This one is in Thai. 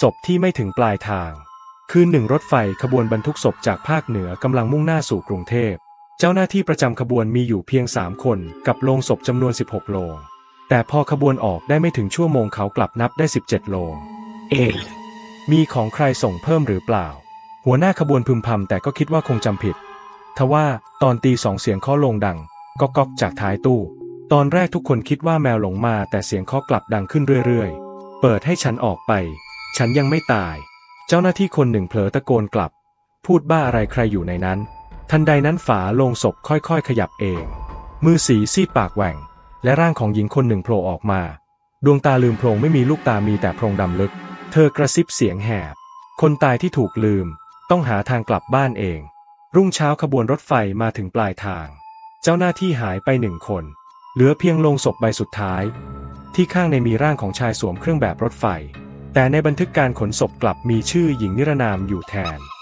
ศพที่ไม่ถึงปลายทาง คืนหนึ่งรถไฟขบวนบรรทุกศพจากภาคเหนือกำลังมุ่งหน้าสู่กรุงเทพ เจ้าหน้าที่ประจำขบวนมีอยู่เพียง 3 คนกับโลงศพจำนวน 16 โลง แต่พอขบวนออกได้ไม่ถึงชั่วโมงเขากลับนับได้ 17 โลง เอ มีของใครส่งเพิ่มหรือเปล่า หัวหน้าขบวนพึมพำแต่ก็คิดว่าคงจำผิดทว่าตอนตีสองเสียงเคาะลงดังก็ก๊อกจากท้ายตู้ ตอนแรกทุกคนคิดว่าแมวหลงมาแต่เสียงเคาะกลับดังขึ้นเรื่อยๆ เปิดให้ฉันออกไป ฉันยังไม่ตาย เจ้าหน้าที่คนหนึ่งเผลอตะโกนกลับ พูดบ้าอะไรใครอยู่ในนั้น ทันใดนั้นฝาโลงศพค่อยๆ ขยับเอง มือสีซีดปากแหว่ง และร่างของหญิงคนหนึ่งโผล่ออกมา ดวงตาลืมโพรงไม่มีลูกตามีแต่โพรงดำลึก เธอกระซิบเสียงแหบ คนตายที่ถูกลืม ต้องหาทางกลับบ้านเอง รุ่งเช้าขบวนรถไฟมาถึงปลายทาง เจ้าหน้าที่หายไปหนึ่งคน เหลือเพียงโลงศพใบสุดท้าย ที่ข้างในมีร่างของชายสวมเครื่องแบบรถไฟ แต่ในบันทึกการขนศพกลับมีชื่อหญิงนิรนามอยู่แทน